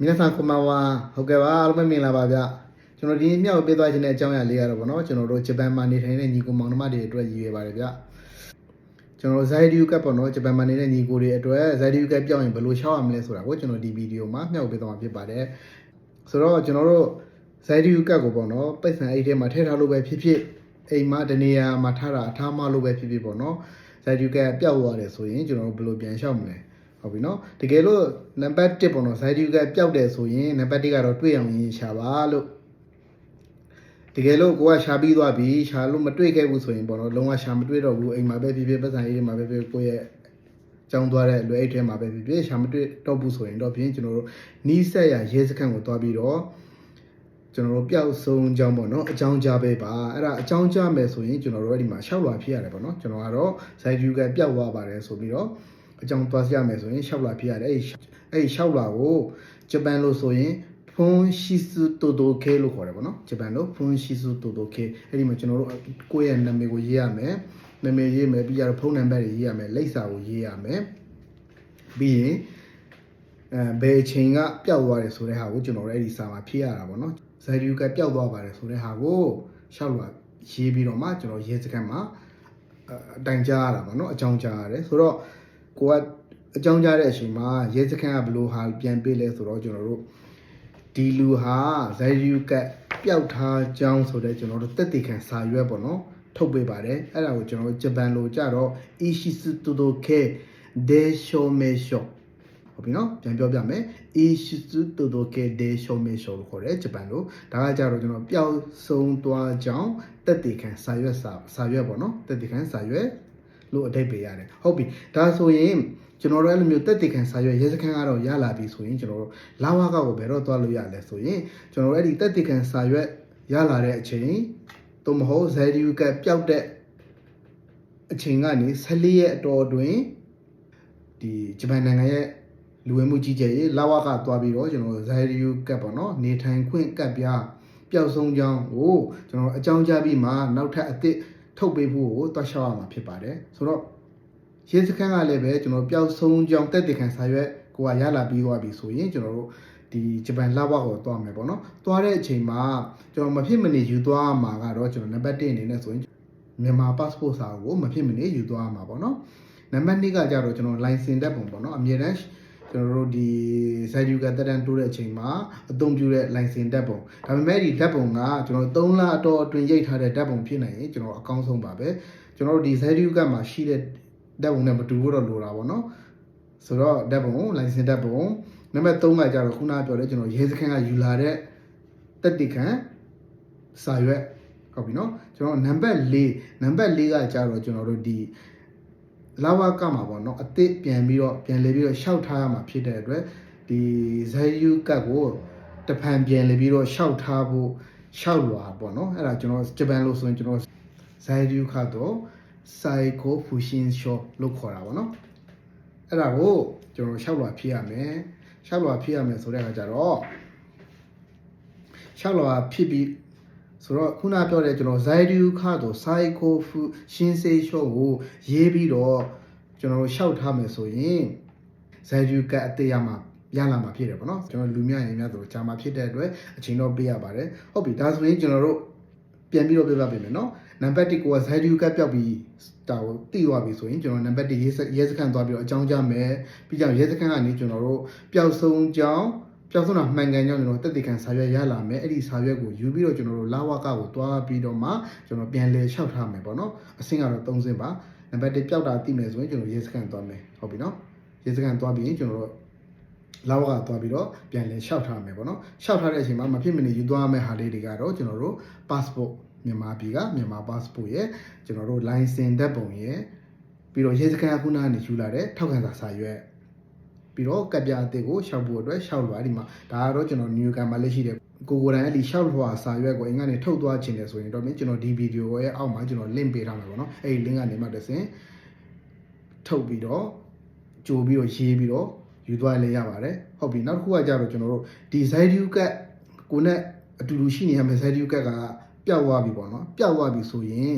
皆さんこんばんはဟုတ်ကဲ့ပါအားလုံးပဲမင်္ဂလာပါဗျကျွန်တော်ဒီနေ့မြောက်ပေးသွားခြင်းတဲ့အကြောင်းအရာလေးကတော့ဗောနော်ကျွန်တော်တို့ဂျပန်မှာနေထိုင်တဲ့ညီကိုမောင်နှမတွေအတွက်ရည်ရွယ်ပါတယ်ဗျကျွန်တော်ဇိုင်ဒီယူကပ်ပေါ့နော်ဂျပန်မှာနေတဲ့ညီကိုတွေအတွက်ဇိုင်ဒီယူကပ်ပြောင်းရင်ဘယ်လိုရှောက်ရမလဲဆိုတာကိုကျွန်တော်ဒီဗီဒီယိုမှာမြောက်ပေးသွားမှာဖြစ်ပါတယ်ဆိုတော့ကျွန်တော်တို့ဇိုင်ဒီယူကပ်ကိုပေါ့နော်ပိတ်ဆန်အိတ်ထဲမှာထည့်ထားလို့ပဲဖြစ်ဖြစ်အိမ်မှာတနေရာမှာထားတာအထားမလို့ပဲဖြစ်ဖြစ်ပေါ့နော်ဇိုင်ဒီယူကပ်ပျောက်သွားတယ်ဆိုရင်ကျွန်တော်တို့ဘယ်လိုပြန်ရှောက်မလဲ ဟုတ်ပြီနော်တကယ်လို့နံပါတ်1ပေါ့နော်ဇိုင်ဒီကပျောက်တယ်ဆိုရင်နံပါတ်1ကတော့တွေ့အောင်ရင်ရှာပါလို့တကယ်လို့ကိုကရှာပြီးသွားပြီရှာလို့မတွေ့ခဲ့ဘူးဆိုရင်ပေါ့နော်လုံးဝရှာမတွေ့တော့ဘူးအိမ်မှာပဲဖြစ်ဖြစ်ပတ်စံရေးတွေမှာပဲဖြစ်ဖြစ်ကိုယ့်ရဲ့ကြောင်းသွားတဲ့လွယ်အိတ်ထဲမှာပဲဖြစ်ဖြစ်ရှာမတွေ့တော့ဘူးဆိုရင်တော့ဖြင့်ကျွန်တော်တို့နီးစက်ရရဲစခန်းကိုသွားပြီးတော့ကျွန်တော်တို့ပျောက်ဆုံးအကြောင်းပေါ့နော်အကြောင်းကြားပေးပါအဲ့ဒါအကြောင်းကြားမယ်ဆိုရင်ကျွန်တော်တို့အဲ့ဒီမှာရှောက်လာဖြစ်ရတယ်ပေါ့နော်ကျွန်တော်ကတော့ဇိုင်ဒီကပျောက်သွားပါတယ်ဆိုပြီးတော့ အကြောင်းသွားရမယ်ဆိုရင်ရှောက်လာဖြစ်ရတယ်အဲ့ဒီအဲ့ဒီရှောက်လာကိုဂျပန်လို့ဆိုရင်ဖွန်ရှိစုတိုတိုကေလို့ခေါ်တယ်ပေါ့နော်ဂျပန်လို့ဖွန်ရှိစုတိုတိုကေအဲ့ဒီမှာကျွန်တော်တို့ကိုယ့်ရဲ့နာမည်ကိုရေးရမယ်နာမည်ရေးမယ်ပြီးရတော့ဖုန်းနံပါတ်တွေရေးရမယ်လိပ်စာကိုရေးရမယ်ပြီးရင်အဲဘယ်အချိန်ကပျောက်သွားတယ်ဆိုတဲ့ဟာကိုကျွန်တော်တို့အဲ့ဒီစာမှာဖြည့်ရတာပေါ့နော်ဇာဒီယူကပျောက်သွားပါတယ်ဆိုတဲ့ဟာကိုရှောက်လာရေးပြီးတော့မှကျွန်တော်ရေးစကန်မှာအတိုင်ကြားရတာပေါ့နော်အကြောင်းကြားရတယ်ဆိုတော့ ကိုကအကြောင်းကြားတဲ့အချိန်မှာရဲစခန်းကဘလို့ဟာပြန်ပေးလဲဆိုတော့ကျွန်တော်တို့ဒီလူဟာဇိုင်ယူကတ်ပျောက်ထားကြောင်းဆိုတဲ့ကျွန်တော်တို့တက်တည်ခံစာရွက်ပေါ့နော်ထုတ်ပေးပါတယ်အဲ့ဒါကိုကျွန်တော်တို့ဂျပန်လိုကြတော့ ishisu todoke desho meisho ဟုတ်ပြီနော်ပြန်ပြောပြမယ် ishisu todoke desho meisho လို့ခေါ်တယ်ဂျပန်လိုဒါကကြတော့ကျွန်တော်ပျောက်ဆုံးသွားကြောင်းတက်တည်ခံစာရွက်စာစာရွက်ပေါ့နော်တက်တည်ခံစာရွက် လို့အတိတ်ပေးရတယ်ဟုတ်ပြီဒါဆိုရင်ကျွန်တော်တို့အဲ့လိုမျိုးတက်တည်ခံစာရွက်ရဲစခန်းကတော့ရလာပြီဆိုရင်ကျွန်တော်တို့လာဝကကိုဘယ်တော့သွားလို့ရလဲဆိုရင်ကျွန်တော်တို့အဲ့ဒီတက်တည်ခံစာရွက်ရလာတဲ့အချိန်သို့မဟုတ်ဇယ်ဒီယူကပျောက်တဲ့အချိန်ကနေ14ရက်အတော်အတွင်းဒီဂျပန်နိုင်ငံရဲ့လူဝင်မှုကြီးကြပ်ရေးလာဝကသွားပြီးတော့ကျွန်တော်တို့ဇယ်ဒီယူကပေါ့နော်နေထိုင်ခွင့်ကပ်ပြားပျောက်ဆုံးကြောင်းကိုကျွန်တော်အကြောင်းကြားပြီးမှနောက်ထပ်အသစ် ထုတ်ပေးဖို့ကိုတွားလျှောက်ရမှာဖြစ်ပါတယ်ဆိုတော့ရဲစခန်းကလည်းပဲကျွန်တော်ပျောက်ဆုံးကြောင်းတက်တည်ခံစာရွက်ကိုကရလာပြီးသွားပြီဆိုရင်ကျွန်တော်တို့ဒီဂျပန်လာဝကိုသွားမယ်ပေါ့နော်သွားတဲ့အချိန်မှာကျွန်တော်မဖြစ်မနေယူသွားမှာကတော့ကျွန်တော်နံပါတ်1အနေနဲ့ဆိုရင်မြန်မာ passport စာကိုမဖြစ်မနေယူသွားမှာပေါ့နော်နံပါတ်2ကကြတော့ကျွန်တော် license တက်ပုံပေါ့နော်အမြဲတမ်း ကျွန်တော်တို့ဒီ site view ကတက်တန်းတိုးတဲ့အချိန်မှာအသုံးပြုတဲ့ license တက်ပုံဒါပေမဲ့ဒီတက်ပုံကကျွန်တော်3လအတော်အတွင်းရိတ်ထားတဲ့တက်ပုံဖြစ်နိုင်ရင်ကျွန်တော်အကောင်းဆုံးပါပဲကျွန်တော်တို့ဒီ site view ကမှာရှိတဲ့တက်ပုံနဲ့မတူဘူးတော့လိုတာပေါ့နော်ဆိုတော့တက်ပုံ license တက်ပုံနံပါတ်3ကကြတော့ခုနပြောတဲ့ကျွန်တော်ရဲစခန်းကယူလာတဲ့တက်တိခံစာရွက်ဟုတ်ပြီနော်ကျွန်တော်နံပါတ်4နံပါတ်4ကကြတော့ကျွန်တော်တို့ဒီ လာဝကမှာပေါ့နော်အစ်စ်ပြန်ပြီးတော့ပြန်လေပြီးတော့ရှောက်ထားရမှာဖြစ်တဲ့အတွက်ဒီဇာယူကတ်ကိုတဖန်ပြန်လေပြီးတော့ရှောက်ထားဖို့ရှောက်လွာပေါ့နော်အဲ့ဒါကျွန်တော်ဂျပန်လို့ဆိုရင်ကျွန်တော်ဇာယူခတ်တော့စိုက်ကိုဖူရှင်ရှော့လို့ခေါ်တာပေါ့နော်အဲ့ဒါကိုကျွန်တော်ရှောက်လွာဖြစ်ရမယ်ရှောက်လွာဖြစ်ရမယ်ဆိုတဲ့အခါကျတော့ရှောက်လွာဖြစ်ပြီး ဆိုတော့ခုနပြောတဲ့ကျွန်တော်ဇိုင်ဒီယူခါတော့စိုက်ကိုဖူရှင်စေရှော့ကိုရေးပြီးတော့ကျွန်တော်ရှောက်ထားမယ်ဆိုရင်ဇိုင်ဒီယူကအသေးရမှာရလာမှာဖြစ်တယ်ပေါ့နော်ကျွန်တော်လူမြရင်များဆိုဂျာမှာဖြစ်တဲ့အတွက်အချိန်တော့ပေးရပါတယ်ဟုတ်ပြီဒါဆိုရင်ကျွန်တော်တို့ပြန်ပြီးတော့ပြပြပေးမယ်နော်နံပါတ်1ကိုကဇိုင်ဒီယူကပျောက်ပြီးတာကိုတိသွားပြီဆိုရင်ကျွန်တော်နံပါတ်1ရဲစရဲစခန်းသွားပြီးတော့အကြောင်းကြားမယ်ပြီးကြရဲစခန်းကနေကျွန်တော်တို့ပျောက်ဆုံးကြောင်း ပျောက်ဆုံးတာမှန်ကန်ကြောင်းကျွန်တော်တက်တည်ခံစာရွက်ရလာမယ်အဲ့ဒီစာရွက်ကိုယူပြီးတော့ကျွန်တော်တို့လာဝကကိုတွားပြီးတော့မှကျွန်တော်ပြန်လဲလျှောက်ထားမယ်ပေါ့နော်အဆင့်ကတော့3ဆင့်ပါနံပါတ်1ပျောက်တာသိမယ်ဆိုရင်ကျွန်တော်ရဲစခန်းသွားမယ်ဟုတ်ပြီနော်ရဲစခန်းသွားပြီးရင်ကျွန်တော်တို့လာဝကသွားပြီးတော့ပြန်လဲလျှောက်ထားမယ်ပေါ့နော်လျှောက်ထားတဲ့အချိန်မှာမဖြစ်မနေယူသွားမယ့်ဟာလေးတွေကတော့ကျွန်တော်တို့ passport မြန်မာပြည်ကမြန်မာ passport ရဲ့ကျွန်တော်တို့ license ဓာတ်ပုံရဲ့ပြီးတော့ရဲစခန်းခုနကနေယူလာတဲ့ထောက်ခံစာစာရွက် ပြီးတော့ကပ်ပြားအသစ်ကိုရှောက်ဖို့အတွက်ရှောက်လွှာဒီမှာဒါကတော့ကျွန်တော် new cam မှာလက်ရှိတဲ့ကိုကိုတိုင်အဲ့ဒီရှောက်လွှာစာရွက်ကိုအင်ကနေထုတ်သွားခြင်းလေဆိုရင်တော့မင်းကျွန်တော်ဒီဗီဒီယိုရဲ့အောက်မှာကျွန်တော် link ပေးထားမှာပေါ့နော်အဲ့ဒီ link ကနေမှတစ်ဆင့်ထုတ်ပြီးတော့ကြိုပြီးတော့ရေးပြီးတော့ယူသွားလဲရပါတယ်ဟုတ်ပြီနောက်တစ်ခုကကြတော့ကျွန်တော်တို့ဒီ Zydu ကကိုနဲ့အတူတူရှိနေရမယ် Zydu ကကပျောက်သွားပြီပေါ့နော်ပျောက်သွားပြီဆိုရင်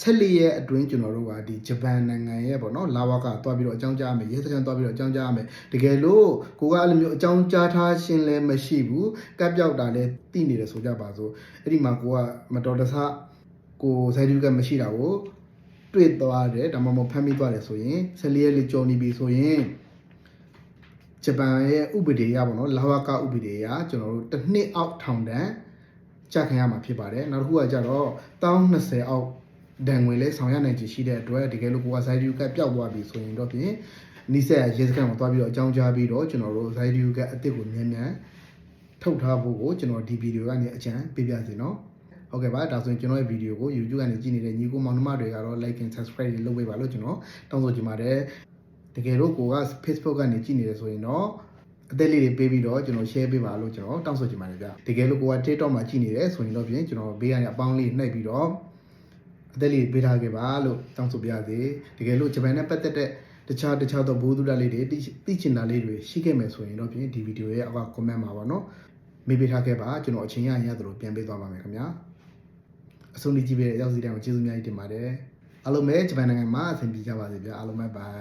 14ရက်အတွင်းကျွန်တော်တို့ကဒီဂျပန်နိုင်ငံရဲ့ပေါ့နော်လာဝကသွားပြီးတော့အကြောင်းကြားရမယ်ရဲစခန်းသွားပြီးတော့အကြောင်းကြားရမယ်တကယ်လို့ကိုကအဲ့လိုမျိုးအကြောင်းကြားထားခြင်းလည်းမရှိဘူးကပ်ပြောက်တာလည်းသိနေတယ်ဆိုကြပါစို့အဲ့ဒီမှာကိုကမတော်တဆကိုဇိုင်ဒူကမရှိတာကိုတွေ့သွားတယ်ဒါမှမဟုတ်ဖမ်းမိသွားတယ်ဆိုရင်14ရက်လေးကြော်နေပြီဆိုရင်ဂျပန်ရဲ့ဥပဒေအရပေါ့နော်လာဝကဥပဒေအရကျွန်တော်တို့တစ်နှစ်အောက်ထောင်ဒဏ်ကြခံရမှာဖြစ်ပါတယ်နောက်တစ်ခုကကြတော့1020အောက် ဒဏ်ငွေလဲဆောင်ရနိုင်ချေရှိတဲ့အတွက်တကယ်လို့ကိုကဇိုင်ဒီယူကပျောက်သွားပြီဆိုရင်တော့ဖြင့်နီးစက်ရဲစခန်းမှာသွားပြီးတော့အကြောင်းကြားပြီးတော့ကျွန်တော်တို့ဇိုင်ဒီယူကအစ်စ်ကိုမြန်မြန်ထုတ်ထားဖို့ကိုကျွန်တော်ဒီဗီဒီယိုကနေအကြံပေးပြစီနော်ဟုတ်ကဲ့ပါဒါဆိုရင်ကျွန်တော်ရဲ့ဗီဒီယိုကို YouTube ကနေကြည့်နေတဲ့ညီကိုမောင်နှမတွေကတော့ like and subscribe တွေလုပ်ပေးပါလို့ကျွန်တော်တောင်းဆိုချင်ပါတယ်တကယ်လို့ကိုက Facebook ကနေကြည့်နေတယ်ဆိုရင်တော့အသက်လေးတွေပေးပြီးတော့ကျွန်တော် share ပေးပါလို့ကျွန်တော်တောင်းဆိုချင်ပါတယ်ဗျတကယ်လို့ကိုက TikTok မှာကြည့်နေတယ်ဆိုရင်တော့ဖြင့်ကျွန်တော်ဘေးကနေအပေါင်းလေးနှိပ်ပြီးတော့ အသက်လေးပေးထားခဲ့ပါလို့တောင်းဆိုပြစေတကယ်လို့ဂျပန်နဲ့ပတ်သက်တဲ့တခြားတခြားသောဘိုးသူဒလေးတွေသိသိချင်တာလေးတွေရှိခဲ့မယ်ဆိုရင်တော့ဖြင့်ဒီဗီဒီယိုရဲ့အောက်က comment မှာပါနော်မေးပေးထားခဲ့ပါကျွန်တော်အချိန်ရရင်ရသလိုပြန်ပေးသွားပါမယ်ခင်ဗျာအဆုံးထိကြည့်ပေးတဲ့ရောက်စီတိုင်းကိုကျေးဇူးအများကြီးတင်ပါတယ်အားလုံးပဲဂျပန်နိုင်ငံမှာအဆင်ပြေကြပါစေဗျာအားလုံးပဲ bye